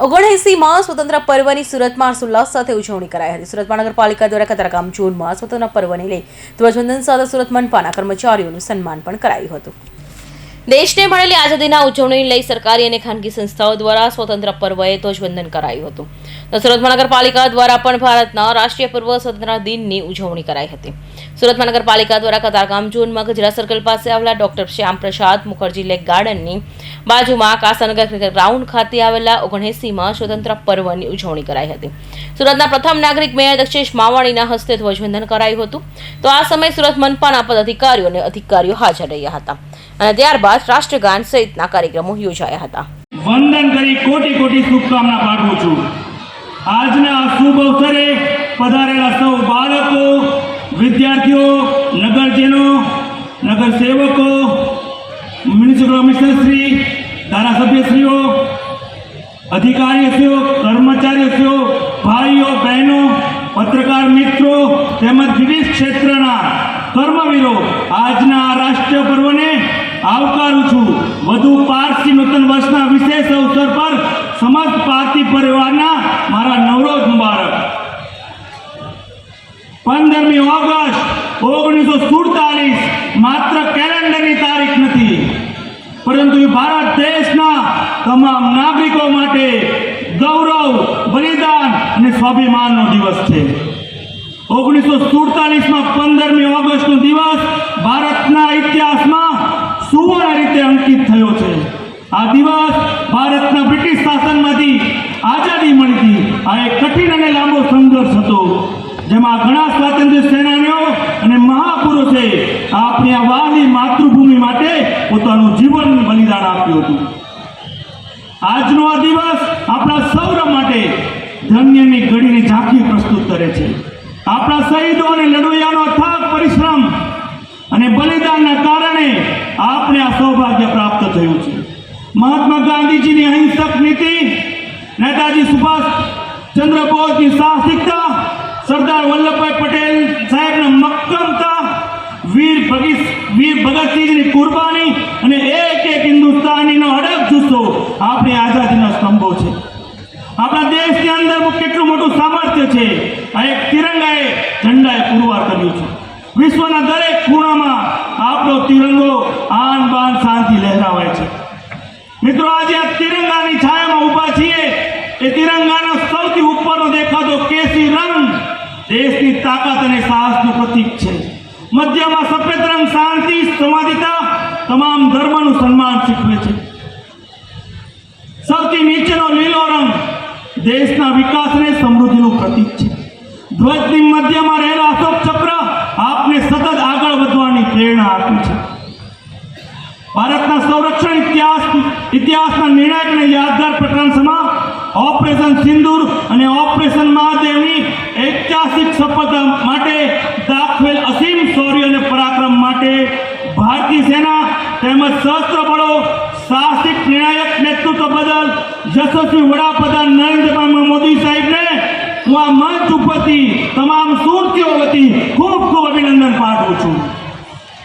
ઓગણએંસીમાં સ્વતંત્ર પર્વની સુરતમાં હર્ષોલ્લાસ સાથે ઉજવણી કરાઈ હતી. સુરત મહાનગરપાલિકા દ્વારા કતારગામ ઝોનમાં સ્વતંત્ર પર્વને લઈ ધ્વજવંદન સાથે સુરત મનપાના કર્મચારીઓનું સન્માન પણ કરાયું હતું. દેશને મળેલી આઝાદીના ઉજવણીને લઈ સરકારી અને ખાનગી સંસ્થાઓ દ્વારા સ્વતંત્ર પર્વએ ધ્વજવંદન કરાયું હતું. સુરત મહાનગરપાલિકા દ્વારા પણ ભારતના રાષ્ટ્રીય પર્વ સ્વતંત્ર દિનની ઉજવણી કરાઈ હતી. સુરત મહાનગરપાલિકા દ્વારા કતારગામ ઝોનમાં ગજરા સર્કલ પાસે આવેલા ડોક્ટર શ્યામ પ્રસાદ મુખર્જી લેક ગાર્ડનની બાજુમાં કાસાનગર ક્રિકેટ ગ્રાઉન્ડ ખાતે આવેલા ઓગણએંસીમાં સ્વતંત્ર પર્વની ઉજવણી કરાઈ હતી. સુરતના પ્રથમ નાગરિક મેયર દક્ષેશ માવાણીના હસ્તે ધ્વજવંદન કરાયું હતું. તો આ સમયે સુરત મનપાના પદાધિકારીઓ અને અધિકારીઓ હાજર રહ્યા હતા. અને ત્યારબાદ રાષ્ટ્રગાન સહિતના કાર્યક્રમો યોજાયા હતા. વંદન કરી કોટી કોટી શુભકામના પાઠવું છું. આજના આ શુભ અવસરે પધારેલા સૌ બાળકો, વિદ્યાર્થીઓ, નગરજનો, નગરસેવકો, મ્યુનિસિપલ કમિશનરશ્રી ધારાસભ્યશ્રીઓ, અધિકારીશ્રીઓ, કર્મચારીશ્રીઓ, ભાઈઓ, બહેનો, પત્રકાર મિત્રો તેમજ વિવિધ ક્ષેત્રના કર્મવીરો આજના આવકારું છું. વધુ પારસી નૂતન વર્ષના વિશેષ અવસર પર સમસ્ત પારસી પરિવારના મારા નવરોજ મુબારક પંદરમી ઓગસ્ટ ઓગણીસો સુડતાલીસ, માત્ર કેલેન્ડરની તારીખ નથી. પરંતુ ભારત દેશના તમામ નાગરિકો માટે ગૌરવ, બલિદાન અને સ્વાભિમાનનો દિવસ છે. ઓગણીસો સુડતાલીસમાં પંદરમી ઓગસ્ટનો દિવસ ભારતના ઇતિહાસમાં સુવર્ણ રીતે અંકિત થયો છે આ દિવસ ભારતના બ્રિટિશ શાસનમાંથી આઝાદી મળતી આ એક કઠિન અને લાંબો સંઘર્ષ હતો, જેમાં ઘણા સ્વાતંત્ર્ય સેનાનીઓ અને મહાપુરુષે આપણી આ વાલી માતૃભૂમિ માટે પોતાનું જીવન બલિદાન આપ્યું હતું. આજનો આ દિવસ આપણા સૌર માટે ધન્યની ઘડીની ઝાંખી પ્રસ્તુત કરે છે. આપણા શહીદો અને લડવૈયાનો અથાગ પરિશ્રમ અને બલિદાનના કારણે આપણે આ સૌભાગ્ય પ્રાપ્ત થયું છે. મહાત્મા ગાંધીજીની અહિંસક નીતિ, નેતાજી સુભાષ ચંદ્ર બોઝની સાહસિકતા, સરદાર વલ્લભભાઈ પટેલ સાહેબની મક્કમતા, વીર ભગત વીર ભગતસિંહની કુરબાની અને એક એક હિન્દુસ્તાનીનો અડગ જુસ્સો આપણી આઝાદીના સ્તંભો છે. આપણા દેશની અંદર કેટલું મોટું સામર્થ્ય છે, આ એક તિરંગાએ ઝંડાએ પુરવાર કર્યું છે. વિશ્વના દરેક ખૂણામાં આપણો તિરંગો આન બાન શાંતિ લહેરાવાય છે. મિત્રો, આજે આ તિરંગાની છાયામાં ઊભા છીએ. એ તિરંગાનો સૌથી ઉપરનો દેખાતો કેસી રંગ દેશની તાકાત અને સાહસનું પ્રતીક છે. મધ્યમાં સફેદ રંગ શાંતિ, સમાધિતા, તમામ ધર્મનું સન્માન શીખવે છે. સૌથી નીચેનો લીલો રંગ દેશના વિકાસ અને સમૃદ્ધિનું પ્રતીક છે. ધ્વજની મધ્યમાં ઇતિહાસના નિર્ણાયક અને યાદગાર પ્રકરણમાં ઓપરેશન સિંદૂર અને ઓપરેશન મહાદેવની ઐતિહાસિક સફળતા માટે દાખવેલ અસીમ શૌર્ય અને પરાક્રમ માટે ભારતીય સેના તેમજ સશસ્ત્ર બળો, સાહસિક નિર્ણાયક નેતૃત્વ બદલ યશસ્વી વડાપ્રધાન નરેન્દ્રભાઈ મોદી સાહેબને હું આ મંચ ઉપરથી તમામ સુરતીઓ વતી ખૂબ ખૂબ અભિનંદન પાઠવું છું.